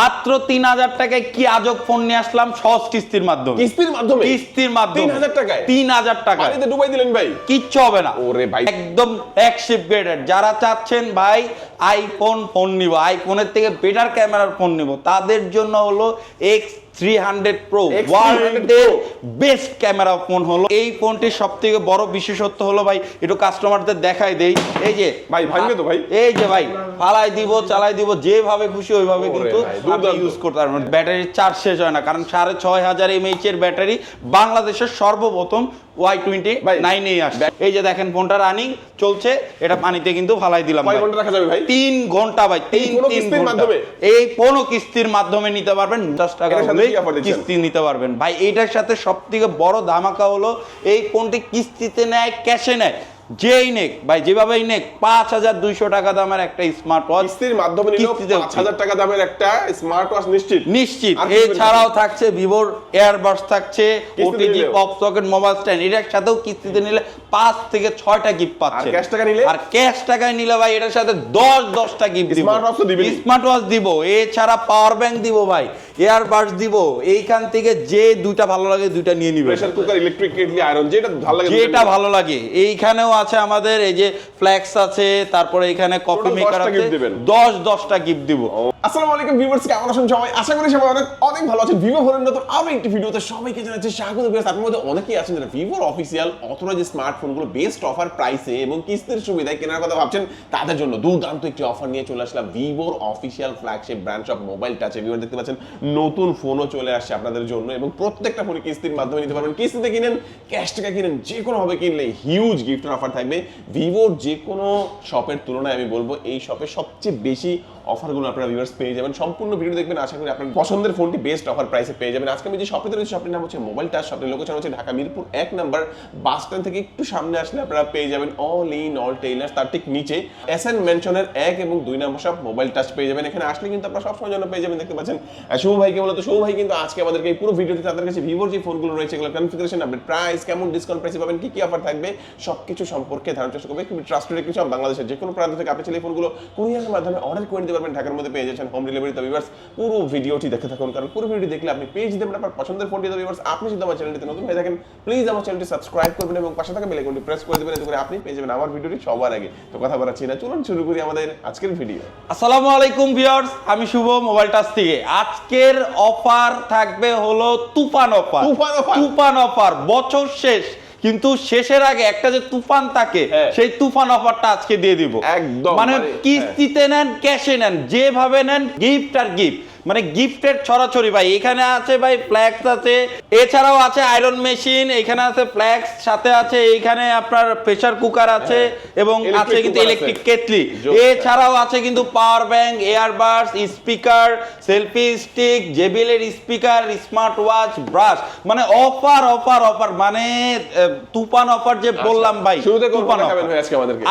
মাত্র তিন হাজার টাকায় কি আজব ফোন নিয়ে আসলাম? সহজ কিস্তির মাধ্যমে। কিস্তির মাধ্যমে? কিস্তির মাধ্যমে। 3000 টাকায়? তিন হাজার টাকা ডুবাই দিলেন ভাই। কিচ্ছু হবে না। ওরে ভাই। একদম একশিপ গ্রেডেড যারা চাচ্ছেন ভাই আইফোন ফোন নিব। আইফোনের থেকে বেটার ক্যামেরার ফোন নিব। তাদের জন্য হলো X three hundred pro X300 ওয়ার্ল্ডের বেস্ট ক্যামেরা ফোন হলো। এই ফোনটির সব থেকে বড় বিশেষত্ব হলো ভাই একটু কাস্টমারদের দেখাই দেই। এই যে ভাই, ভাঙবে তো ভাই? এই যে ভাই ফালাই দিব চালাই দিব যেভাবে খুশি ওইভাবে কিন্তু আপনি ইউজ করতে পারবেন ব্যাটারির চার্জ শেষ হয় না কারণ সাড়ে ছয় হাজার এমএইচ এর ব্যাটারি বাংলাদেশের সর্বপ্রথম ওয়াই টোয়েন্টি নাইনে আসছে। এই যে দেখেন ফোনটা রানিং চলছে এটা পানিতে কিন্তু ফালাই দিলাম ভাই। তিন ঘণ্টা ভাই তিন তিন ঘণ্টা। এই কোনো কিস্তির মাধ্যমে নিতে পারবেন দশ টাকা কিস্তি নিতে পারবেন। ভাই এইটার সাথে সব থেকে বড় ধামাকা হলো এই ফোনটি কিস্তিতে নেয় ক্যাশে নেয়। যেই নেক ভাই যেভাবেই নেক পাঁচ হাজার দুইশো টাকা দামের একটা স্মার্ট ওয়াচ কিস্তির মাধ্যমে পাঁচ হাজার টাকা দামের একটা স্মার্ট ওয়াচ নিশ্চিত। নিশ্চিত। আর এছাড়াও থাকছে ভিভোর এয়ারবাডস থাকছে OTG? Pop socket mobile stand এটার সাথেও কিস্তিতে নিলে পাঁচ থেকে ছয়টা গিফট পাচ্ছে। cash টাকা নিলে? আর ক্যাশ টাকায় নিলে ভাই এটার সাথে দশ দশটা গিফট দিব। Watch তো দিবেনই। স্মার্ট ওয়াচ দিব। এছাড়া পাওয়ার ব্যাংক দিব ভাই এয়ারবাডস দিব। এইখান থেকে যে দুইটা ভালো লাগে দুইটা নিয়ে নিবে। Pressure cooker electric kettle iron যেটা ভালো লাগে যেটা ভালো লাগে। এইখানেও আছে আমাদের এই যে ফ্ল্যাক্স আছে তারপরে এখানে কফি মেকার আছে। gift দিবেন। দশ দশটা গিফট দিব। আসসালামু আলাইকুম ভিউয়ার্স কেমন আছেন সবাই? আশা করি সবাই অনেক অনেক ভালো আছেন। ভিভো ফোনের নতুন আরও একটি ভিডিওতে সবাইকে জানাচ্ছি স্বাগত। ভিউয়ার্স আপনার মধ্যে অনেকেই আছেন যারা ভিভোর অফিসিয়াল অথরাইজ স্মার্টফোনগুলো বেস্ট অফার প্রাইসে এবং কিস্তির সুবিধায় কেনার কথা ভাবছেন তাদের জন্য দুর্দান্ত একটি অফার নিয়ে চলে আসলাম ভিভোর official flagship brand of mobile টাচে viewer দেখতে পাচ্ছেন নতুন ফোনও চলে আসছে আপনাদের জন্য এবং প্রত্যেকটা ফোনে কিস্তির মাধ্যমে নিতে পারবেন। কিস্তিতে কিনেন ক্যাশ টাকা কিনেন যে কোনো ভাবে কিনলে হিউজ গিফটের অফার থাকবে ভিভোর যে কোনো শপের তুলনায় আমি বলব এই শপে সবচেয়ে বেশি অফারগুলো আপনারা ভিউয়ার্স পেয়ে যাবেন। সম্পূর্ণ ভিডিও দেখবেন, আশা করি আপনার পছন্দের ফোনটি বেস্ট অফার প্রাইসে পেয়ে যাবেন। আজকে আমি যে শপে রয়েছে শপটির নাম হচ্ছে মোবাইল টাচ শপের লোকেশন হচ্ছে ঢাকা মিরপুর এক নাম্বার বাস স্ট্যান্ড থেকে একটু সামনে আসলে আপনারা পেয়ে যাবেন অল ইন অল টেইলার্স তার ঠিক নিচে এস এন মেনশনের এক এবং দুই নম্বর শপ মোবাইল টাচ পেয়ে যাবেন। এখানে আসলে কিন্তু আপনারা সবসময় জন্য পেয়ে যাবেন, দেখতে পাচ্ছেন। শুভ ভাইকে বলতো শুভ ভাই কিন্তু আজকে আমাদেরকে এই পুরো ভিডিওতে তাদের কাছে ভিভোর যে ফোনগুলো রয়েছে এগুলো কনফিগারেশন আপডেট প্রাইস কেমন ডিসকাউন্ট প্রাইসে পাবেন, কি কি অফার থাকবে, সবকিছু সম্পর্কে ধারণা চেষ্টা করবে। খুবই ট্রাস্টেড একটি সব বাংলাদেশের যে কোনো প্রান্ত থেকে আপনি চাইলে ফোনগুলো কুরিয়ারের মাধ্যমে অর্ডার করে নিতে পারবেন ঢাকার মধ্যে পেয়ে যাচ্ছেন হোম ডেলিভারি তো ভিউয়ার্স পুরো ভিডিওটি দেখে থাকুন কারণ পুরো ভিডিও দেখলে আপনি পেয়ে যেতে পারেন আপনার পছন্দের ফোনটি তো ভিউয়ার্স আপনি যদি আমার চ্যানেলটিতে নতুন হয়ে থাকেন প্লিজ আমার চ্যানেলটি সাবস্ক্রাইব করবেন এবং পাশে থাকা বেল আইকনটি প্রেস করে দেবেন এতে করে আপনি পেয়ে যাবেন আমার ভিডিওটি সবার আগে। তো কথা বাড়াচ্ছি না চলুন শুরু করি আমাদের আজকের ভিডিও আসসালামু আলাইকুম ভিউয়ার্স আমি শুভ মোবাইল টাচ থেকে। আজকের অফার থাকবে হলো তুফান অফার তুফান offer? তুফান অফার বছর শেষ। কিন্তু শেষের আগে একটা যে তুফান থাকে হ্যাঁ। সেই তুফান অফারটা আজকে দিয়ে দিব। একদম, মানে মানে, কিস্তিতে নেন ক্যাশে নেন যেভাবে নেন গিফট আর গিফট মানে গিফটের ছড়াছড়ি ভাই। এখানে আছে ভাই ফ্ল্যাক্স আছে এছাড়াও আছে আয়রন মেশিন এখানে আছে ফ্ল্যাক্স সাথে আছে এইখানে আপনার প্রেসার কুকার আছে এবং আছে কিন্তু ইলেকট্রিক কেটলি এছাড়াও আছে কিন্তু power bank earbuds speaker selfie stick জেবিএলের speaker smart watch brush মানে অফার অফার অফার মানে তুফান অফার যে বললাম ভাই আচ্ছা। তুফান?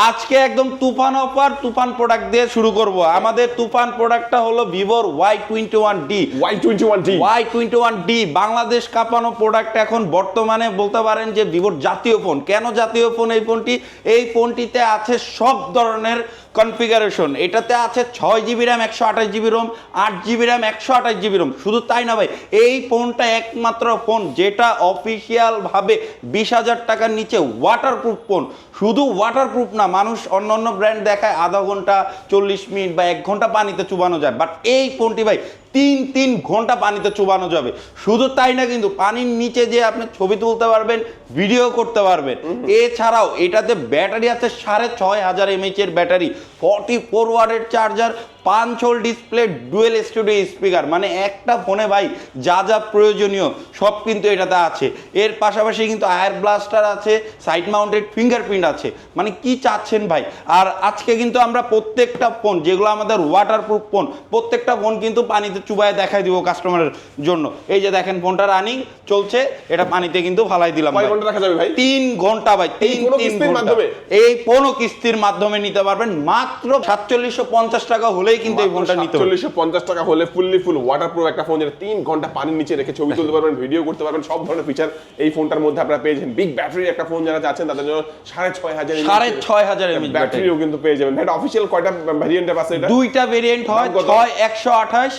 আজকে একদম তুফান অফার তুফান প্রোডাক্ট দিয়ে শুরু করব। আমাদের তুফান প্রোডাক্টটা হলো ভিভোর Y twenty one D Y twenty one D Y twenty one D Bangladesh কাঁপানো প্রোডাক্ট এখন বর্তমানে বলতে পারেন যে ভিভোর জাতীয় ফোন কেন জাতীয় ফোন এই ফোনটি এই ফোনটিতে আছে সব ধরনের কনফিগারেশন। এটাতে আছে ছয় জিবি র্যাম, একশো আঠাশ জিবি রোম, আট জিবি র্যাম, একশো আঠাশ জিবি রোম। শুধু তাই না ভাই, এই ফোনটা একমাত্র ফোন, যেটা অফিসিয়ালভাবে বিশ হাজার টাকার নিচে ওয়াটারপ্রুফ ফোন। শুধু ওয়াটারপ্রুফ না, মানুষ অন্য অন্য ব্র্যান্ড দেখায়, আধা ঘণ্টা, চল্লিশ মিনিট বা এক ঘণ্টা পানিতে চুবানো যায়। বাট এই ফোনটি ভাই তিন তিন ঘণ্টা পানিতে চুবানো যাবে। শুধু তাই না কিন্তু পানির নিচে যে আপনি ছবি তুলতে পারবেন ভিডিও করতে পারবেন। এছাড়াও এটাতে ব্যাটারি আছে সাড়ে ছয় হাজার এমএইচ এর ব্যাটারি ফর্টি ফোর ওয়ার্ডের charger punch hole display dual studio speaker. মানে একটা ফোনে ভাই যা যা প্রয়োজনীয় সব কিন্তু এটাতে আছে। এর পাশাপাশি কিন্তু আয়ার ব্লাস্টার আছে সাইড মাউন্টেড ফিঙ্গারপ্রিন্ট আছে। মানে কি চাচ্ছেন ভাই? আর আজকে কিন্তু আমরা প্রত্যেকটা ফোন যেগুলো আমাদের ওয়াটারপ্রুফ ফোন প্রত্যেকটা ফোন কিন্তু পানিতে চুবায় দেখাই দিব কাস্টমারের জন্য। এই যে দেখেন ফোনটা রানিং চলছে এটা পানিতে কিন্তু ফালাই দিলাম ভাই। ঘণ্টা রাখা যাবে ভাই? তিন ঘণ্টা ভাই তিন তিন ঘণ্টা? এই কোনো কিস্তির মাধ্যমে নিতে পারবেন। মাত্র সাতচল্লিশশো পঞ্চাশ টাকা হলেই কিন্তু এই ফোনটা নিতে হবে। 450 টাকা হলে ফুললি ফুল ওয়াটারপ্রুফ একটা ফোন যেটা 3 ঘণ্টা পানির নিচে রেখে ছবি হ্যাঁ। তুলতে পারবেন ভিডিও করতে পারবেন সব ধরনের ফিচার এই ফোনটার মধ্যে আপনারা পেয়ে যাবেন। বিগ ব্যাটারি একটা ফোন যারা চাচ্ছেন তাদের জন্য 6500 6500 এমএইচ ব্যাটারিও কিন্তু পেয়ে যাবেন। এটা অফিশিয়াল কয়টা ভেরিয়েন্ট আছে এটা? দুইটা ভেরিয়েন্ট হয় 6128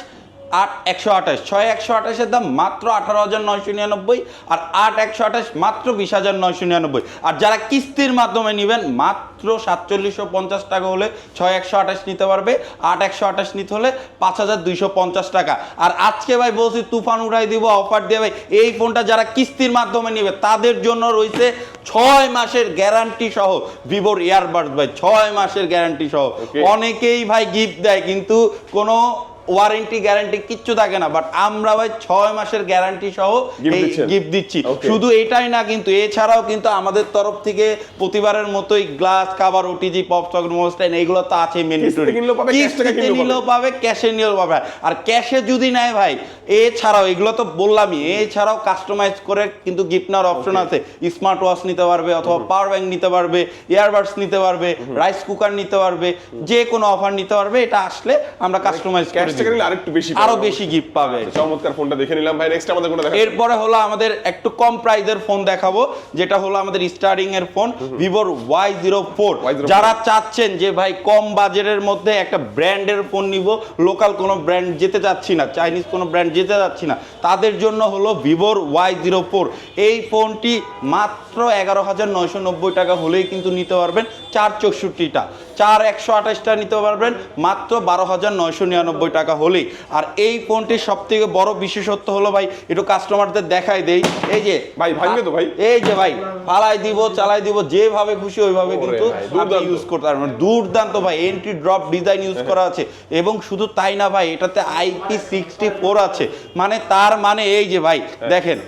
আট একশো আঠাশ ছয় একশো আঠাশের দাম মাত্র আঠারো হাজার নয়শো নিরানব্বই আর আট একশো আঠাশ মাত্র বিশ হাজার নয়শো নিরানব্বই। আর যারা কিস্তির মাধ্যমে নেবেন মাত্র সাতচল্লিশশো পঞ্চাশ টাকা হলে ছয় একশো আঠাশ নিতে পারবে আট একশো আঠাশ নিতে হলে পাঁচ হাজার দুইশো পঞ্চাশ টাকা। আর আজকে ভাই বলছি তুফান উড়াই দিব অফার দিয়ে ভাই এই ফোনটা যারা কিস্তির মাধ্যমে নেবে তাদের জন্য রয়েছে ছয় মাসের গ্যারান্টি সহ ভিভোর ইয়ারবাডস ভাই ছয় মাসের গ্যারান্টি সহ। অনেকেই ভাই গিফট দেয় কিন্তু কোনো ওয়ারেন্টি গ্যারান্টি কিচ্ছু থাকে না বাট আমরা ভাই ছয় মাসের গ্যারান্টি সহ এই গিফট দিচ্ছি। শুধু এটাই না কিন্তু এছাড়াও কিন্তু আমাদের তরফ থেকে প্রতিবারের মতোই glass cover OTG pop socket মোস্টাইন এগুলো তো আছে কিস্তিতে কিনলেও পাবে। নিলেও পাবে। ক্যাশে নিলেও পাবে। আর ক্যাশে যদি নেয় ভাই এছাড়াও এগুলো তো বললামই এছাড়াও কাস্টমাইজ করে কিন্তু গিফট নেওয়ার অপশন আছে। স্মার্ট ওয়াচ নিতে পারবে অথবা পাওয়ার ব্যাংক নিতে পারবে ইয়ারবাডস নিতে পারবে রাইস কুকার নিতে পারবে যে কোনো অফার নিতে পারবে এটা আসলে আমরা কাস্টমাইজ ক্যাশ করে টাকা নিলে আরেকটু বেশি আরও বেশি গিফট পাবে। আচ্ছা, চমৎকার ফোনটা দেখে নিলাম। ভাই নেক্সট আমাদের কোনটা দেখা এরপরে হলো আমাদের একটু কম প্রাইজের ফোন দেখাবো যেটা হলো আমাদের স্টার্টিং এর ফোন ভিভোর ওয়াই জিরো ফোর যারা চাচ্ছেন যে ভাই কম বাজেটের মধ্যে একটা ব্র্যান্ডের ফোন নিব লোকাল কোনো ব্র্যান্ড যেতে চাচ্ছি না চাইনিজ কোনো ব্র্যান্ড যেতে যাচ্ছি না তাদের জন্য হলো ভিভোর ওয়াই জিরো ফোর এই ফোনটি মাত্র এগারো হাজার নয়শো নব্বই টাকা হলেই কিন্তু নিতে পারবেন চার চৌষট্টিটা। চার একশো আঠাশটা নিতে পারবেন মাত্র বারো হাজার নয়শো নিরানব্বই টাকা হলেই। আর এই ফোনটির সব থেকে বড় বিশেষত্ব হলো ভাই একটু কাস্টমারদের দেখাই দেই। এই যে ভাই, ভাঙবে তো ভাই? এই যে ভাই ফালাই দিব চালাই দিব যেভাবে খুশি ওইভাবে কিন্তু। ইউজ করতে পারবেন। দুর্দান্ত ভাই এন্ট্রি ড্রপ ডিজাইন ইউজ করা আছে। এবং শুধু তাই না ভাই এটাতে আইপি সিক্সটি ফোর আছে। মানে তার মানে এই যে ভাই দেখেন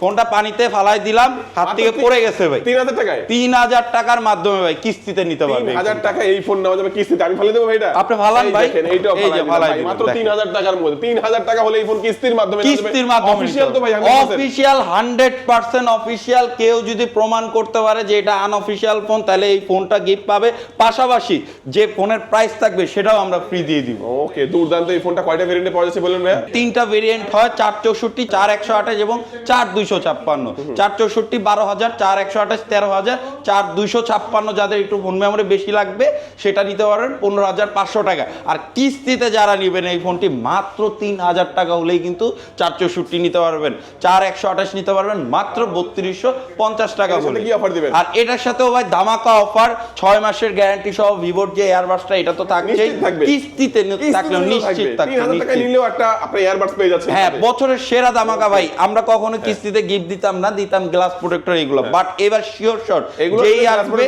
ফোনটা পানিতে ফালাই দিলাম হাত থেকে পড়ে গেছে ভাই। তিন হাজার টাকায়? তিন হাজার টাকার মাধ্যমে ভাই কিস্তিতে নিতে পারবে। হাজার টাকা এই ফোন নেওয়া যাবে কিস্তিতে। আমি ফালিয়ে দেবো ভাইটা আপনি ফালান ভাই। এইটাও এই যে ফালাই ফালাই মাত্র তিন হাজার টাকার মধ্যে। তিন হাজার টাকা হলে এই ফোন কিস্তির মাধ্যমে। কিস্তির মাধ্যমে অফিসিয়াল তো ভাই অফিসিয়াল হান্ড্রেড পার্সেন্ট অফিসিয়াল কেউ যদি প্রমাণ করতে পারে যে এটা আনঅফিসিয়াল ফোন তাহলে এই ফোনটা গিফট পাবে। পাশাপাশি যে ফোনের প্রাইস থাকবে সেটাও আমরা ফ্রি দিয়ে দিব। ওকে দুর্দান্ত। এই ফোনটা কয়টা ভেরিয়েন্টে পাওয়া যাচ্ছে বলুন ভাই তিনটা ভেরিয়েন্ট হয় চার চৌষট্টি চার একশো আঠাশ এবং চার দুইশো ছাপ্পান্ন। চার চৌষট্টি বারো হাজার চার একশো আঠাশ তেরো হাজার চার দুইশো ছাপ্পান্ন যাদের একটু ফোন মেমোরি বেশি লাগবে সেটা নিতে পারবেন পনেরো হাজার পাঁচশো টাকা। আর কিস্তিতে যারা নেবেন এই ফোনটি মাত্র তিন হাজার টাকা হলেই কিন্তু চার চৌষট্টি নিতে পারবেন। চার একশো আঠাশ নিতে পারবেন মাত্র বত্রিশশো পঞ্চাশ টাকা সাথে হলে। কি offer দিবেন? আর এটার সাথেও ভাই ধামাকা অফার ছয় মাসের গ্যারান্টি সহ ভিভোর যে এয়ারবাসটা এটা তো থাকছেই। কিস্তিতে থাকলেও নিশ্চিত থাকবে। নিলেও একটা আপনি এয়ারবাডস পেয়ে যাচ্ছেন। হ্যাঁ বছরের সেরা দামাকা ভাই। আমরা কখনো কিস্তিতে গিফট দিতাম না দিতাম গ্লাস প্রোটেক্টর এগুলো। বাট এবার শিওর শট এগুলো যেই আসবে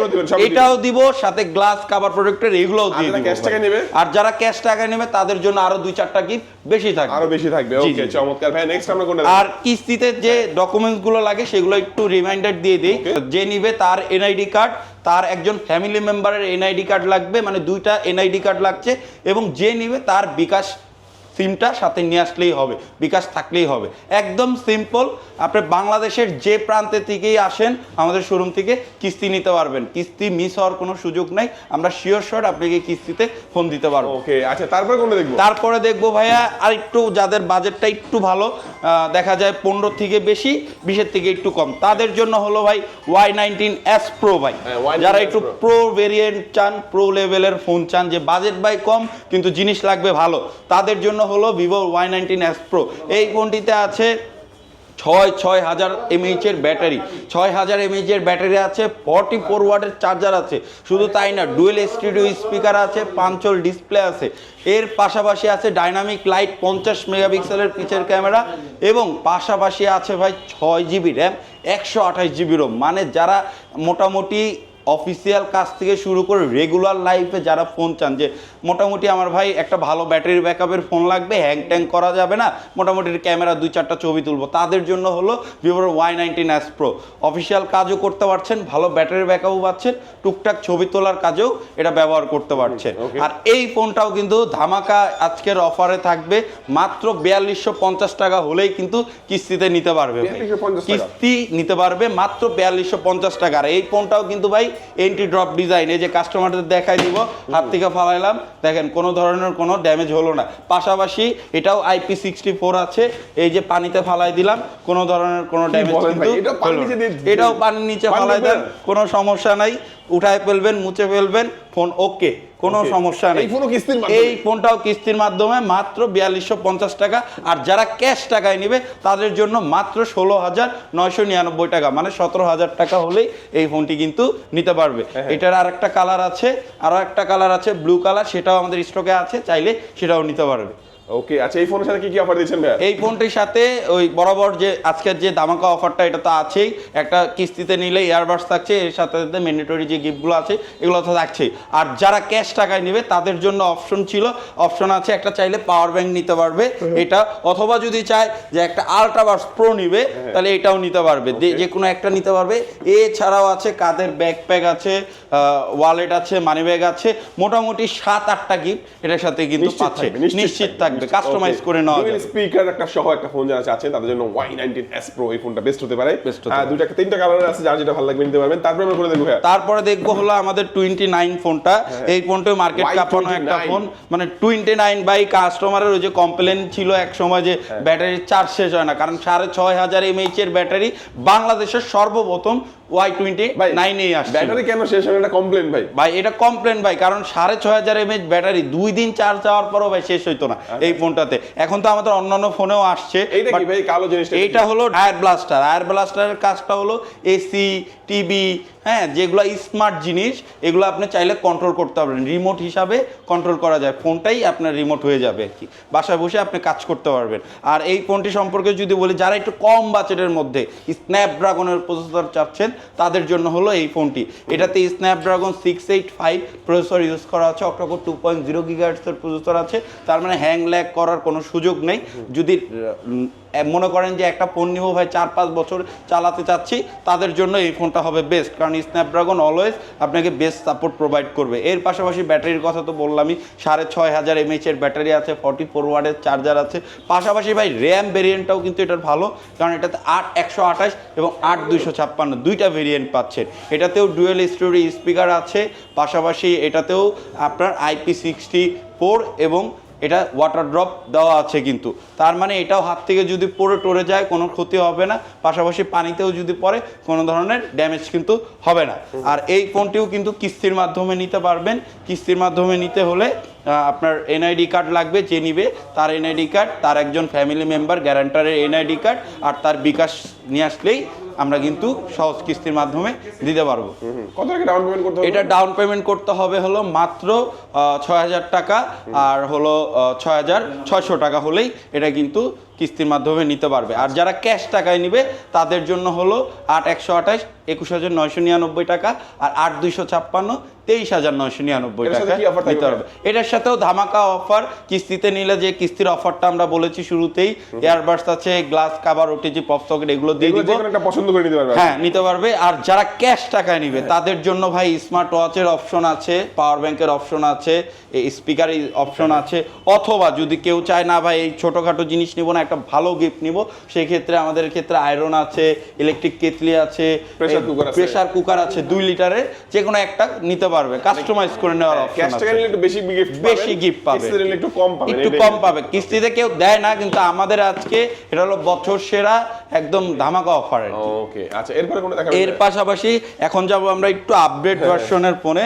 এটাও দিব। সাথে গ্লাস কভার প্রোটেক্টর এগুলোও দিয়ে দিব cash টাকা নেবে? আর যারা ক্যাশ টাকা নেবে তাদের জন্য আরও দুই চারটা গিফট বেশি থাকবে। আরও বেশি থাকবে। ওকে। চমৎকার। ভাই নেক্সট আমরা কোনটা আর কিস্তিতে যে ডকুমেন্টসগুলো লাগে সেগুলো একটু রিমাইন্ডার দিয়ে দিই। যে নিবে তার এনআইডি কার্ড তার একজন ফ্যামিলি মেম্বারের এনআইডি কার্ড লাগবে মানে দুইটা এনআইডি কার্ড লাগছে এবং যে নিবে তার বিকাশ সিমটা সাথে নিয়ে আসলেই হবে বিকাশ থাকলেই হবে। একদম সিম্পল আপনি বাংলাদেশের যে প্রান্তে থেকেই আসেন আমাদের শোরুম থেকে কিস্তি নিতে পারবেন। কিস্তি মিস হওয়ার কোনো সুযোগ নাই আমরা শিওর শট আপনাকে কিস্তিতে ফোন দিতে পারব। ওকে আচ্ছা তারপরে কোনটা দেখব? তারপরে দেখব ভাইয়া আর একটু যাদের বাজেটটা একটু ভালো দেখা যায় পনেরো থেকে বেশি বিশের থেকে একটু কম। তাদের জন্য হলো ভাই ওয়াই নাইনটিন এস প্রো ভাই। হ্যাঁ, Y19 যারা একটু প্রো ভেরিয়েন্ট চান প্রো লেভেলের ফোন চান যে বাজেট বাই কম কিন্তু জিনিস লাগবে ভালো তাদের জন্য হলো Vivo Y nineteen S pro এই ফোনটিতে আছে ছয় ছয় হাজার এমএইচ এর ব্যাটারি। ছয় হাজার এমএইচ এর ব্যাটারি আছে ফর্টি ফোর ওয়াটের চার্জার আছে। শুধু তাই না ডুয়েল স্টুডিও স্পিকার আছে পাঞ্চল ডিসপ্লে আছে। এর পাশাপাশি আছে ডাইনামিক লাইট পঞ্চাশ মেগাপিক্সেলের পিচের ক্যামেরা এবং পাশাপাশি আছে ভাই ছয় জিবি র্যাম একশো আঠাশ জিবি রোম মানে যারা মোটামুটি অফিসিয়াল কাজ থেকে শুরু করে রেগুলার লাইফে যারা ফোন চান যে মোটামুটি আমার ভাই একটা ভালো ব্যাটারি ব্যাকআপের ফোন লাগবে হ্যাং ট্যাং করা যাবে না মোটামুটি ক্যামেরা দুই চারটা ছবি তুলবো। তাদের জন্য হলো ভিভোর Y nineteen S pro official কাজও করতে পারছেন ভালো ব্যাটারি ব্যাকআপও পাচ্ছেন টুকটাক ছবি তোলার কাজেও এটা ব্যবহার করতে পারছেন। আর এই ফোনটাও কিন্তু ধামাকা আজকের অফারে থাকবে মাত্র বিয়াল্লিশশো পঞ্চাশ টাকা হলেই কিন্তু কিস্তিতে নিতে পারবে ভাই। 4250 টাকা। কিস্তি নিতে পারবে মাত্র বিয়াল্লিশশো পঞ্চাশ টাকা। আর এই ফোনটাও কিন্তু ভাই এন্টি ড্রপ ডিজাইন এই যে কাস্টমারদের দেখাই দিব হাত থেকে ফালাইলাম দেখেন কোনো ধরনের কোনো ড্যামেজ হলো না। পাশাপাশি এটাও আইপি সিক্সটি ফোর আছে এই যে পানিতে ফালাই দিলাম কোনো ধরনের কোনো ড্যামেজ কিন্তু এটাও পানির নিচে ফালাই দেন কোনো সমস্যা নাই উঠায় ফেলবেন মুছে ফেলবেন ফোন ওকে কোনো সমস্যা নেই। এই কিস্তির এই ফোনটাও কিস্তির মাধ্যমে মাত্র বিয়াল্লিশশো পঞ্চাশ টাকা। আর যারা ক্যাশ টাকায় নিবে তাদের জন্য মাত্র ষোলো হাজার নয়শো নিরানব্বই টাকা। মানে সতেরো হাজার টাকা হলেই এই ফোনটি কিন্তু নিতে পারবে। হ্যাঁ। এটার আর একটা কালার আছে আরও একটা কালার আছে ব্লু কালার সেটাও আমাদের স্টকে আছে চাইলে সেটাও নিতে পারবে। ওকে আচ্ছা এই ফোনের সাথে কি কি অফার দিচ্ছেন ভাইয়া? এই ফোনটির সাথে ওই বরাবর যে আজকের যে দামাকা অফারটা এটা তো আছেই। একটা কিস্তিতে নিলে ইয়ারবাডস থাকছে এর সাথে সাথে ম্যান্ডেটরি যে গিফটগুলো আছে এগুলো তো থাকছেই। আর যারা ক্যাশ টাকায় নেবে তাদের জন্য অপশন ছিল অপশন আছে একটা চাইলে পাওয়ার ব্যাংক নিতে পারবে এটা। অথবা যদি চায় যে একটা আলট্রাবাস প্রো নিবে তাহলে এটাও নিতে পারবে। যে- কোনো একটা নিতে পারবে। এছাড়াও আছে কাদের ব্যাকপ্যাক আছে ওয়ালেট আছে মানি ব্যাগ আছে মোটামুটি সাত আটটা গিফট এটার সাথে কিন্তু পাচ্ছে নিশ্চিত থাকবে। কাস্টমাইজ করে নেওয়া যাবে। স্পিকার একটা সহ একটা ফোন যারা চাচ্ছেন তাদের জন্য ওয়াই নাইনটিন এস প্রো এই ফোনটা বেস্ট হতে পারে। দুইটা তিনটা কালার আছে যার যেটা ভালো লাগবে নিতে পারবেন। তারপরে আমরা করে দেখব ভাইয়া। তারপরে দেখব হলো আমাদের টোয়েন্টি নাইন ফোনটা। এই ফোনটা মার্কেট Y29 কাঁপানো একটা ফোন। মানে টোয়েন্টি নাইন বাই কাস্টমারের ওই যে কমপ্লেন ছিল এক সময় যে ব্যাটারির চার্জ শেষ হয় না। কারণ সাড়ে ছয় হাজার এমএইচ এর ব্যাটারি বাংলাদেশের সর্বপ্রথম ওয়াই টোয়েন্টি নাইন নাইনেই আসছে ব্যাটারি কেন শেষ হয় এটা কমপ্লেন ভাই। ভাই এটা কমপ্লেন ভাই কারণ সাড়ে ছয় হাজার এমএচ ব্যাটারি দুই দিন চার্জ যাওয়ার পরও ভাই শেষ হইতো না এই ফোনটাতে এখন তো আমাদের অন্যান্য ফোনেও আসছে আচ্ছা। এইটা কি ভাই কালো জিনিসটা এটা হলো আয়ার ব্লাস্টার আয়ার ব্লাস্টারের কাজটা হলো এসি টিভি হ্যাঁ যেগুলো স্মার্ট জিনিস, এগুলো আপনি চাইলে কন্ট্রোল করতে পারবেন। রিমোট হিসাবে কন্ট্রোল করা যায়। ফোনটাই আপনার রিমোট হয়ে যাবে আর কি। বাসায় বসে আপনি কাজ করতে পারবেন। আর এই ফোনটি সম্পর্কে যদি বলি, যারা একটু কম বাজেটের মধ্যে স্ন্যাপড্রাগনের প্রসেসর চাচ্ছেন, তাদের জন্য হলো এই ফোনটি। এটাতে Snapdragon six eight five processor use করা আছে। অক্টোকর টু পয়েন্ট জিরো গিগার্সের প্রসেসর আছে। তার মানে হ্যাং ল্যাগ করার কোনো সুযোগ নেই। যদি মনে করেন যে একটা ফোন নিব ভাই, চার পাঁচ বছর চালাতে চাচ্ছি, তাদের জন্য এই ফোনটা হবে বেস্ট কারণ স্ন্যাপড্রাগন অলওয়েজ আপনাকে বেস্ট সাপোর্ট প্রোভাইড করবে। এর পাশাপাশি ব্যাটারির কথা তো বললামই, সাড়ে ছয় হাজার এমএইচ এর ব্যাটারি আছে ফর্টি ফোর ওয়ার্ডের চার্জার আছে। পাশাপাশি ভাই র্যাম ভেরিয়েন্টটাও কিন্তু এটার ভালো, কারণ এটাতে আট, একশো আঠাশ এবং আট, দুইশো ছাপ্পান্ন দুইটা ভেরিয়েন্ট পাচ্ছেন। এটাতেও ডুয়েল স্টোরি স্পিকার আছে, পাশাপাশি এটাতেও আপনার আইপি সিক্সটি ফোর এবং এটা ওয়াটার ড্রপ দেওয়া আছে কিন্তু। তার মানে এটাও হাত থেকে যদি পড়ে টরে যায়, কোনো ক্ষতি হবে না। পাশাপাশি পানিতেও যদি পড়ে, কোনো ধরনের ড্যামেজ কিন্তু হবে না। আর এই ফোনটিও কিন্তু কিস্তির মাধ্যমে নিতে পারবেন। কিস্তির মাধ্যমে নিতে হলে আপনার এনআইডি কার্ড লাগবে, যে নিবে তার এনআইডি কার্ড তার একজন ফ্যামিলি মেম্বার গ্যারান্টারের এনআইডি কার্ড আর তার বিকাশ নিয়ে আসলেই আমরা কিন্তু সহজ কিস্তির মাধ্যমে দিতে পারব। কত টাকা ডাউন পেমেন্ট করতে এটা ডাউন পেমেন্ট করতে হবে হলো মাত্র ছয় হাজার টাকা আর হলো ছয় হাজার ছয়শো টাকা হলেই এটা কিন্তু কিস্তির মাধ্যমে নিতে পারবে। আর যারা ক্যাশ টাকায় নিবে তাদের জন্য হলো আট একশো আঠাশ একুশ হাজার নয়শো নিরানব্বই টাকা আর আট দুইশো ছাপ্পান্ন তেইশ হাজার নয়শো নিরানব্বই টাকা নিতে পারবে। এটার সাথেও ধামাকা অফার কিস্তিতে নিলে যে কিস্তির অফারটা আমরা বলেছি শুরুতেই এয়ারবাডস আছে glass cover OTG pop socket এগুলো দিয়ে দিব। পছন্দ করে নিতে পারবে। হ্যাঁ নিতে পারবে। আর যারা ক্যাশ টাকায় নিবে তাদের জন্য ভাই স্মার্ট ওয়াচের অপশন আছে পাওয়ার ব্যাংকের অপশন আছে স্পিকার অপশন আছে। অথবা যদি কেউ চায় না ভাই এই ছোটোখাটো জিনিস নিব না একটা ভালো গিফট নিব। সেই ক্ষেত্রে আমাদের ক্ষেত্রে আয়রন আছে ইলেকট্রিক কেতলি আছে। প্রেসার কুকার আছে। দুই লিটারের যে কোনো একটা নিতে পারবে। কাস্টমাইজ করে নেওয়ার অপশন আছে। একটু বেশি গিফট বেশি গিফট পাবে। একটু কম পাবেন। একটু কম পাবে। কিস্তিতে কেউ দেয় না কিন্তু আমাদের আজকে এটা হলো বছর সেরা একদম ধামাকা অফার ওকে আচ্ছা এরপরে কোনটা দেখাবেন? এর পাশাপাশি এখন যাব আমরা একটু আপডেট ভার্সনের ফোনে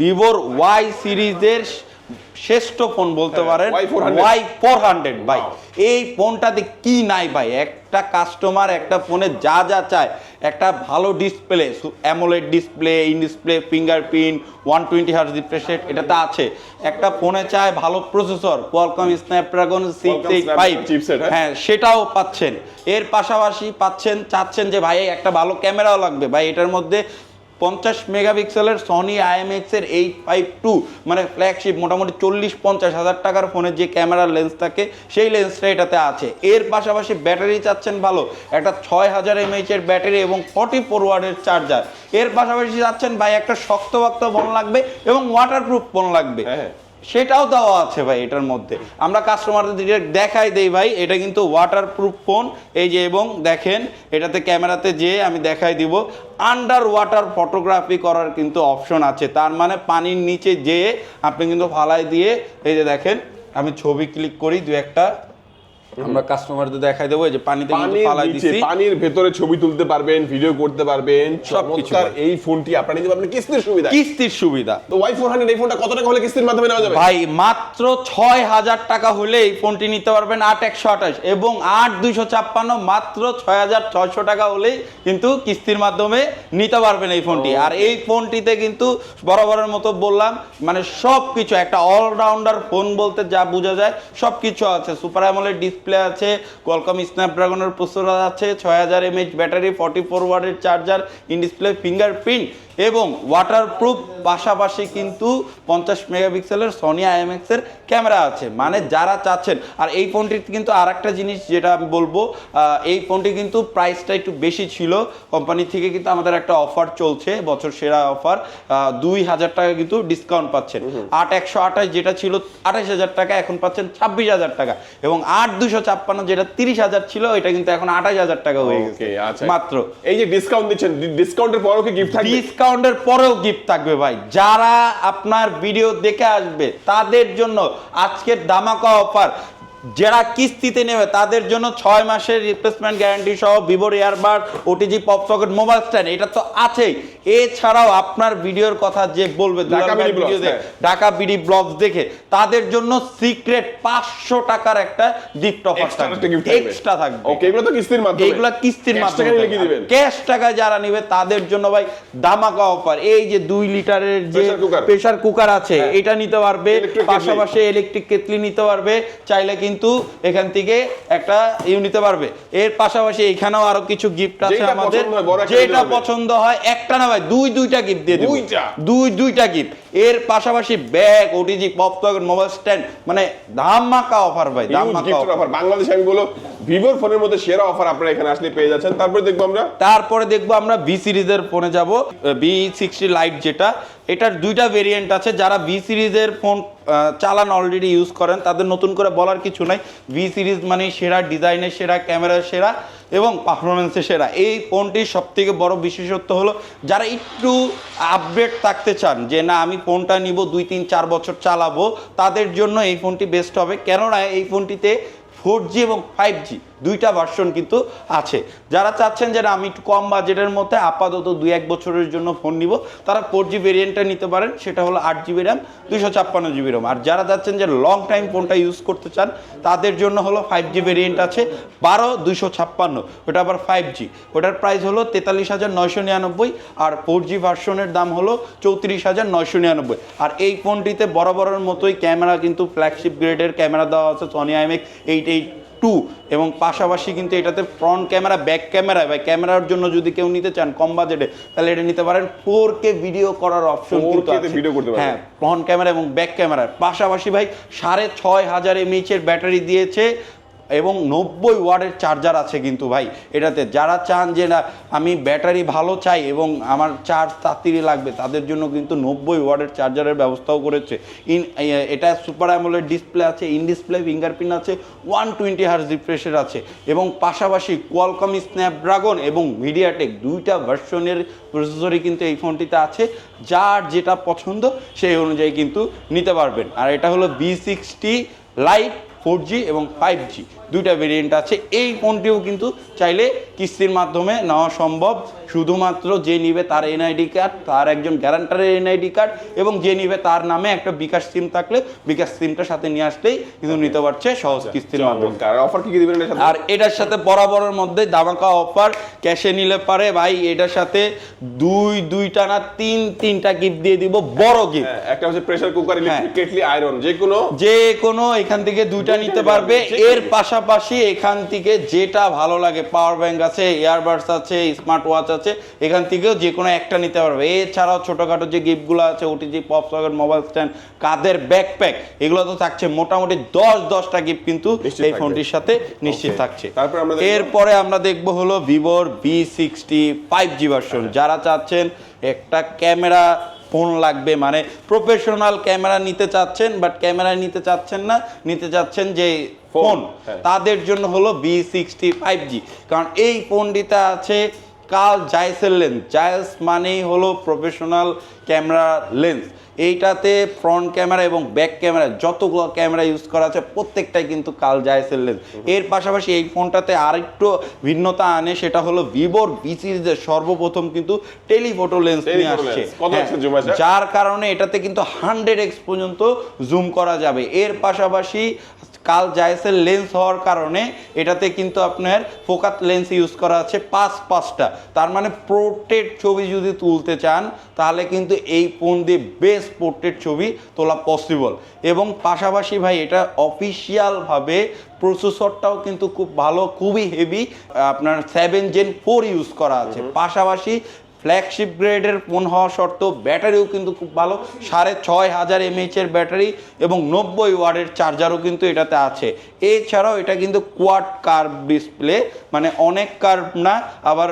ভিভোর ওয়াই সিরিজের শ্রেষ্ঠ ফোন বলতে হ্যাঁ, পারেন ওয়াই ফোর হান্ড্রেড ভাই. এই ফোনটাতে কি নাই ভাই? একটা কাস্টমার একটা ফোনে যা যা চায়। একটা ভালো display AMOLED display in display fingerprint one twenty hertz refresh rate এটাতে আছে। একটা ফোনে চায় ভালো processor Qualcomm Snapdragon six eight five? হ্যাঁ? সেটাও পাচ্ছেন। এর পাশাপাশি পাচ্ছেন চাচ্ছেন যে ভাই একটা ভালো ক্যামেরাও লাগবে। ভাই এটার মধ্যে পঞ্চাশ মেগাপিক্সেলের সনি আইএমএক্সের এইট ফাইভ টু মানে ফ্ল্যাগশিপ মোটামুটি চল্লিশ পঞ্চাশ হাজার টাকার ফোনের যে ক্যামেরার লেন্স থাকে, সেই লেন্সটা এটাতে আছে। এর পাশাপাশি ব্যাটারি চাচ্ছেন ভালো, একটা ছয় হাজার এমএইচের ব্যাটারি এবং ফর্টি ফোর ওয়ার্ডের চার্জার এর পাশাপাশি চাচ্ছেন ভাই, একটা শক্তভক্ত ফোন লাগবে এবং ওয়াটারপ্রুফ ফোন লাগবে। হ্যাঁ। সেটাও দেওয়া আছে ভাই এটার মধ্যে। আমরা কাস্টমারদের ডিরেক্ট দেখাই দেই ভাই, এটা কিন্তু ওয়াটার প্রুফ ফোন এই যে এবং দেখেন, এটাতে ক্যামেরাতে যেয়ে আমি দেখাই দিব। আন্ডার ওয়াটার ফটোগ্রাফি করার কিন্তু অপশন আছে। তার মানে পানির নিচে যেয়ে আপনি কিন্তু ফালাই দিয়ে, এই যে দেখেন, আমি ছবি ক্লিক করি, দু একটা আমরা কাস্টমারদের দেখাই দেবো যে পানিতে কিন্তু ফালাই দিছি। পানির ভেতরে ছবি তুলতে পারবেন ভিডিও করতে পারবেন। সবকিছু এই ফোনটি আপনারা নিতে পারবেন। কিস্তির সুবিধা। কিস্তির সুবিধা। তো ওয়াই ফোর হান্ড্রেড এই ফোনটা কত টাকা হলে কিস্তির মাধ্যমে নেওয়া যাবে? ভাই মাত্র ছয় হাজার টাকা হলে এই ফোনটি নিতে পারবেন আট একশো আঠাশ এবং আট দুইশো ছাপ্পান্ন মাত্র ছয় হাজার ছয়শো টাকা হলেই কিন্তু কিস্তির মাধ্যমে নিতে পারবেন এই ফোনটি আর এই ফোনটিতে কিন্তু বরাবরের মতো বললাম মানে সব কিছু একটা অলরাউন্ডার ফোন বলতে যা বোঝা যায় সব কিছু আছে। সুপার অ্যামোলেড ডিসপ্লে আছে কোয়ালকম স্ন্যাপড্রাগনের প্রসেসর আছে, ছয় হাজার এমএইচ ব্যাটারি ফর্টি ফোর ওয়ার্ডের চার্জার ইন ডিসপ্লে ফিঙ্গারপ্রিন্ট এবং ওয়াটারপ্রুফ পাশাপাশি কিন্তু পঞ্চাশ মেগাপিক্সেলের সনি আইএমএক্স এর ক্যামেরা আছে। মানে যারা চাচ্ছেন আর এই ফোনটির কিন্তু আর একটা জিনিস যেটা আমি বলব এই ফোনটি কিন্তু প্রাইসটা একটু বেশি ছিল। কোম্পানি থেকে কিন্তু আমাদের একটা অফার চলছে বছর সেরা অফার দুই হাজার টাকা কিন্তু ডিসকাউন্ট পাচ্ছেন। আট একশো আঠাশ যেটা ছিল আঠাশ হাজার টাকা এখন পাচ্ছেন ছাব্বিশ হাজার টাকা। এবং আট দুশো ছাপ্পান্ন যেটা তিরিশ হাজার ছিল এটা কিন্তু এখন আঠাশ হাজার টাকা হয়ে গেছে। আচ্ছা। মাত্র। এই যে ডিসকাউন্ট দিচ্ছেন ডিসকাউন্টের পরও কি গিফট থাকবে? ডিসকাউন্টের পরেও গিফট থাকবে ভাই। যারা আপনার ভিডিও দেখে আসবে, তাদের জন্য আজকের দামাকা অফার যারা কিস্তিতে নেবে তাদের জন্য ছয় মাসের রিপ্লেসমেন্ট গ্যারান্টি সহ ভিভোর ইয়ারবার OTG pop socket mobile stand এটা তো আছেই। এছাড়াও আপনার ভিডিওর কথা যে বলবে ঢাকা বিডি ভিডিও ব্লগস, দেখে, তাদের জন্য সিক্রেট পাঁচশো টাকার একটা গিফট অফার থাকবে। এক্সট্রা থাকবে। ওকে এগুলো তো কিস্তির মাধ্যমে। এইগুলা কিস্তির মাধ্যমে ক্যাশ টাকা যারা নিবে তাদের জন্য ভাই দামাকা অফার এই যে দুই লিটারের যে প্রেসার কুকার আছে হ্যাঁ। এটা নিতে পারবে। পাশাপাশি ইলেকট্রিক কেতলি নিতে পারবে। চাইলে কিন্তু এখান থেকে একটা ইউ নিতে পারবে। এর পাশাপাশি এখানেও আরও কিছু গিফট আছে আমাদের। পছন্দ হয়, একটা যেটা পছন্দ হয় একটা না ভাই দুই দুইটা গিফট দিয়ে দেবো। দুইটা? দুই দুইটা গিফট এর পাশাপাশি bag OTG pop mobile stand মানে ধামাকা অফার ভাই ধামাকা মাকা অফার বাংলাদেশ আমি বলো ভিভোর ফোনের মধ্যে সেরা অফার আপনারা এখানে আসলে পেয়ে যাচ্ছেন। তারপরে দেখব আমরা। তারপরে দেখব আমরা ভি সিরিজের ফোনে যাব। বি সিক্সটি লাইট যেটা, এটার দুইটা ভেরিয়েন্ট আছে। যারা ভি সিরিজের ফোন চালান অলরেডি ইউজ করেন, তাদের নতুন করে বলার কিছু নাই। ভি সিরিজ মানে সেরা ডিজাইনের সেরা ক্যামেরার সেরা এবং পারফরমেন্সের সেরা। এই ফোনটির সব থেকে বড় বিশেষত্ব হলো, যারা একটু আপডেট থাকতে চান, যে না, আমি ফোনটা নিব দুই, তিন, চার বছর চালাবো, তাদের জন্য এই ফোনটি বেস্ট হবে। কেননা, এই ফোনটিতে ফোর জি এবং ফাইভ জি। দুইটা ভার্সন কিন্তু আছে। যারা চাচ্ছেন যে আমি একটু কম বাজেটের মধ্যে আপাতত দুই এক বছরের জন্য ফোন নিব, তারা ফোর জি ভেরিয়েন্টটা নিতে পারেন, সেটা হলো আট জিবি র্যাম দুইশো ছাপ্পান্ন জিবি র্যাম আর যারা চাচ্ছেন যে লং টাইম ফোনটা ইউজ করতে চান, তাদের জন্য হলো ফাইভ জি ভেরিয়েন্ট আছে, বারো দুইশো ছাপ্পান্ন। ওটা আবার ফাইভ জি ওটার প্রাইস হলো তেতাল্লিশ হাজার নয়শো নিরানব্বই, আর ফোর জি ভার্সনের দাম হলো চৌত্রিশ হাজার নয়শো নিরানব্বই। আর এই ফোনটিতে বরাবরের মতোই ক্যামেরা কিন্তু ফ্ল্যাগশিপ গ্রেডের ক্যামেরা দেওয়া আছে Sony IMX eight eight two এবং পাশাপাশি কিন্তু এটাতে ফ্রন্ট ক্যামেরা ব্যাক ক্যামেরা বা ক্যামেরার জন্য যদি কেউ নিতে চান কম বাজেটে তাহলে এটা নিতে পারেন। ফোর কে ভিডিও করার অপশন 4K কিন্তু আছে। করতে হ্যাঁ ফ্রন্ট ক্যামেরা এবং ব্যাক ক্যামেরার পাশাপাশি ভাই সাড়ে ছয় হাজার এমএইচ এর ব্যাটারি দিয়েছে। এবং নব্বই ওয়ার্ডের চার্জার আছে কিন্তু ভাই, এটাতে যারা চান যে না, আমি ব্যাটারি ভালো চাই এবং আমার চার্জ তাড়াতাড়ি লাগবে, তাদের জন্য কিন্তু নব্বই ওয়ার্ডের চার্জারের ব্যবস্থাও করেছে। ইন এটা সুপার অ্যামোলেড ডিসপ্লে আছে, ইন ডিসপ্লে, ফিঙ্গারপ্রিন্ট আছে, ওয়ান টোয়েন্টি হার্স রিফ্রেশের আছে এবং পাশাপাশি কোয়ালকম স্ন্যাপড্রাগন এবং মিডিয়াটেক দুইটা ভার্সনের প্রসেসরই কিন্তু এই ফোনটিতে আছে। যার যেটা পছন্দ সেই অনুযায়ী কিন্তু নিতে পারবেন। আর এটা হলো V sixty lite four G এবং ফাইভ জি দুইটা ভেরিয়েন্ট আছে। এই ফোনটিও কিন্তু চাইলে কিস্তির মাধ্যমে নেওয়া সম্ভব। শুধুমাত্র যে নিবে তার এনআইডি কার্ড তার একজন গ্যারান্টারের এনআইডি কার্ড এবং যে নিবে তার নামে একটা বিকাশ সিম থাকলে বিকাশ সিমটা সাথে নিয়ে আসলেই কিন্তু নিতে পারছে সহজ কিস্তির মাধ্যমে। আর অফার কি কি দিবেন এটার সাথে? আর এটার সাথে বরাবরের মধ্যে দামাকা অফার ক্যাশে নিলে পারে ভাই এটার সাথে দুই দুইটা না তিন তিনটা গিফট দিয়ে দিব বড় গিফট হ্যাঁ, একটা হচ্ছে pressure cooker. Electric kettle iron যে কোনো যে কোনো এখান থেকে দুইটা নিতে পারবে। এর পাশাপাশি এখান থেকে যেটা ভালো লাগে পাওয়ার ব্যাংক আছে ইয়ারবাডস আছে স্মার্ট ওয়াচ আছে এখান থেকেও যে কোনো একটা নিতে পারবে। এছাড়াও ছোটোখাটো যে গিফটগুলো আছে OTG pop socket mobile stand কাদের ব্যাকপ্যাক এগুলো তো থাকছে মোটামুটি দশ দশটা গিফট কিন্তু এই ফোনটির সাথে নিশ্চিত থাকছে। এরপরে আমরা দেখব হলো ভিভোর V sixty five G version যারা চাচ্ছেন একটা ক্যামেরা ফোন লাগবে মানে প্রফেশনাল ক্যামেরা নিতে চাচ্ছেন বাট ক্যামেরা নিতে চাচ্ছেন না নিতে চাচ্ছেন যে ফোন, ফোন। হ্যাঁ। তাদের জন্য হলো বি সিক্সটি ফাইভ জি কারণ এই ফোনটিতে আছে কাল জাইসের লেন্স জাইস মানেই হলো প্রফেশনাল ক্যামেরা লেন্স এইটাতে ফ্রন্ট ক্যামেরা এবং ব্যাক ক্যামেরা যতগুলো ক্যামেরা ইউজ করা আছে প্রত্যেকটাই কিন্তু কাল জায়সের লেন্স এর পাশাপাশি এই ফোনটাতে আরেকটু ভিন্নতা আনে সেটা হলো ভিভোর বি সিরিজের সর্বপ্রথম কিন্তু টেলিফোটো লেন্স নিয়ে আসছে। হ্যাঁ, আছে? যার কারণে এটাতে কিন্তু হান্ড্রেড এক্স পর্যন্ত জুম করা যাবে। এর পাশাপাশি কাল জাইসের লেন্স হওয়ার কারণে এটাতে কিন্তু আপনার ফোকাস লেন্স ইউজ করা আছে পাঁচ পাঁচটা। তার মানে পোর্ট্রেট ছবি যদি তুলতে চান তাহলে কিন্তু এই ফোন দিয়ে বেস্ট পোর্ট্রেট ছবি তোলা পসিবল এবং পাশাপাশি ভাই এটা অফিসিয়ালভাবে প্রসেসরটাও কিন্তু খুব ভালো খুবই হেভি আপনার সেভেন জেন ফোর ইউজ করা আছে। পাশাপাশি ফ্ল্যাগশিপ গ্রেডের ফোন হওয়া সত্ত্বেও ব্যাটারিও কিন্তু খুব ভালো। সাড়ে ছয় হাজার এমএইচ এর ব্যাটারি এবং নব্বই ওয়ার্ডের চার্জারও কিন্তু এটাতে আছে। এছাড়াও এটা কিন্তু কোয়াড কার্ভ ডিসপ্লে মানে অনেক কার্ভ না আবার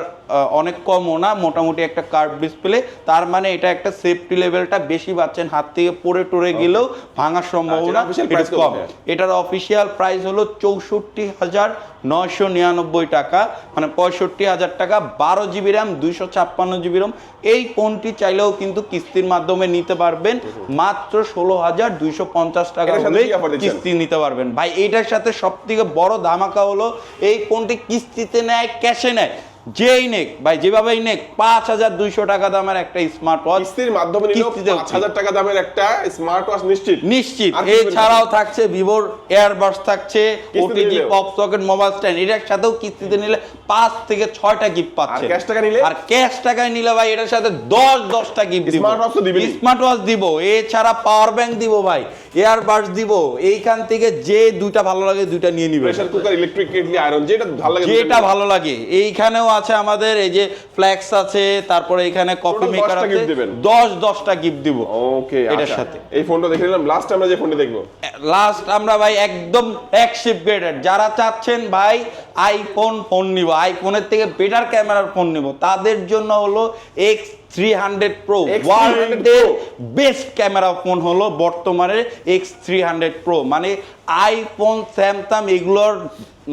অনেক কমও না মোটামুটি একটা কার্ভ ডিসপ্লে তার মানে এটা একটা সেফটি লেভেলটা বেশি পাচ্ছেন হাত থেকে পড়ে টরে গেলেও ভাঙার সম্ভাবনা একটু কম। এটার অফিসিয়াল প্রাইস হলো চৌষট্টি হাজার নয়শো নিরানব্বই টাকা। মানে পঁয়ষট্টি হাজার টাকা বারো জিবি র্যাম দুইশো ছাপ্পান্ন জিবি রম। এই ফোনটি চাইলেও কিন্তু কিস্তির মাধ্যমে নিতে পারবেন। মাত্র ষোলো হাজার দুইশো পঞ্চাশ টাকা? কিস্তি নিতে পারবেন। ভাই এটার সাথে সব থেকে বড় ধামাকা হলো এই ফোনটি কিস্তিতে নেয় ক্যাশে নেয়। যেই নেক ভাই যেভাবেই নেক পাঁচ হাজার দুইশো টাকা দামের একটা স্মার্ট ওয়াচ কিস্তির মাধ্যমে পাঁচ হাজার টাকা দামের একটা স্মার্ট ওয়াচ নিশ্চিত। নিশ্চিত? এছাড়াও থাকছে ভিভোর এয়ারবাস থাকছে OTG pop socket mobile stand এটার সাথেও কিস্তিতে নিলে পাঁচ থেকে ছয়টা গিফট পাচ্ছে। cash টাকা নিলে? আর ক্যাশ টাকায় নিলে ভাই এটার সাথে দশ দশটা গিফট দিব। স্মার্ট ওয়াচ দিব। এছাড়া পাওয়ার ব্যাংক দিব ভাই। এয়ারবাস দিব এইখান থেকে যে দুইটা ভালো লাগে দুইটা নিয়ে নিবে। Pressure cooker electric kettle iron যেটা ভালো লাগে যেটা ভালো লাগে। এইখানেও আছে আমাদের এই যে ফ্ল্যাক্স আছে তারপরে এখানে কফি মেকার আছে gift দিবেন। দশ দশটা গিফট দিব ওকে এটার সাথে। এই ফোনটা দেখে নিলাম লাস্ট আমরা যে ফোনটি দেখব। লাস্ট আমরা ভাই একদম ফ্ল্যাগশিপ গ্রেডের যারা চাচ্ছেন ভাই আইফোন ফোন নিব আইফোনের থেকে বেটার ক্যামেরার ফোন নিব। তাদের জন্য হলো এক্স থ্রি হান্ড্রেড প্রো ওয়ার্ল্ডের বেস্ট ক্যামেরা ফোন হলো বর্তমানে এক্স থ্রি হান্ড্রেড প্রো মানে আইফোন স্যামসাং এগুলোর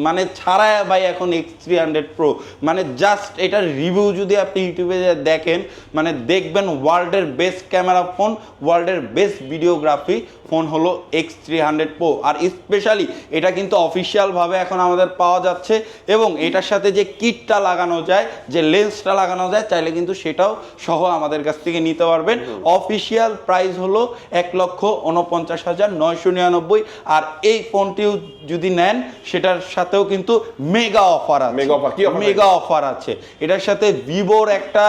মানে ছাড়াই ভাই এখন এক্স থ্রি হান্ড্রেড প্রো মানে জাস্ট এটার রিভিউ যদি আপনি ইউটিউবে দেখেন মানে দেখবেন ওয়ার্ল্ডের বেস্ট ক্যামেরা ফোন ওয়ার্ল্ডের বেস্ট ভিডিওগ্রাফি ফোন হলো এক্স থ্রি হান্ড্রেড প্রো আর স্পেশালি এটা কিন্তু অফিসিয়ালভাবে এখন আমাদের পাওয়া যাচ্ছে এবং এটার সাথে যে কিটটা লাগানো যায় যে লেন্সটা লাগানো যায় চাইলে কিন্তু সেটাও সহ আমাদের কাছ থেকে নিতে পারবেন। অফিসিয়াল প্রাইস হলো এক লক্ষ উনপঞ্চাশ হাজার নয়শো নিরানব্বই। আর এই ফোনটিও যদি নেন সেটার সাথেও কিন্তু মেগা অফার আছে। Mega offer, কি মেগা অফার আছে। এটার সাথে ভিভোর একটা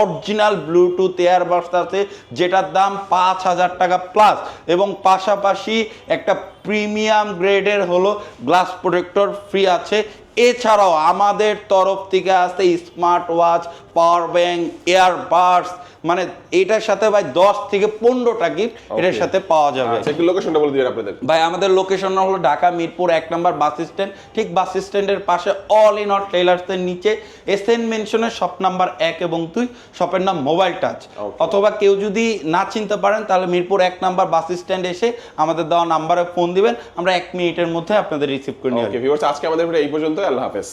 অরিজিনাল ব্লুটুথ এয়ারবাস আছে যেটার দাম পাঁচ হাজার টাকা প্লাস এবং পাশাপাশি একটা প্রিমিয়াম গ্রেডের হলো গ্লাস প্রোটেক্টর ফ্রি আছে। এছাড়াও আমাদের তরফ থেকে আছে smart watch power bank earbuds মানে এটার সাথে ভাই দশ থেকে পনেরোটা গিফট এটার সাথে পাওয়া যাবে। আচ্ছা লোকেশনটা বলে দিবেন আপনাদের। ভাই আমাদের লোকেশন হলো ঢাকা মিরপুর এক নম্বর বাস স্ট্যান্ড। ঠিক বাস স্ট্যান্ডের পাশে অল ইন অল টেলার্সের নিচে এসএন মেনশনের শপ নাম্বার এক এবং দুই শপের নাম মোবাইল টাচ অথবা কেউ যদি না চিনতে পারেন তাহলে মিরপুর এক নাম্বার বাস স্ট্যান্ড এসে আমাদের দেওয়া নাম্বারে ফোন দিবেন। আমরা এক মিনিটের মধ্যে আপনাদের রিসিভ করে নিয়ে আজকে আমাদের এই পর্যন্ত আল্লাহ হাফেজ।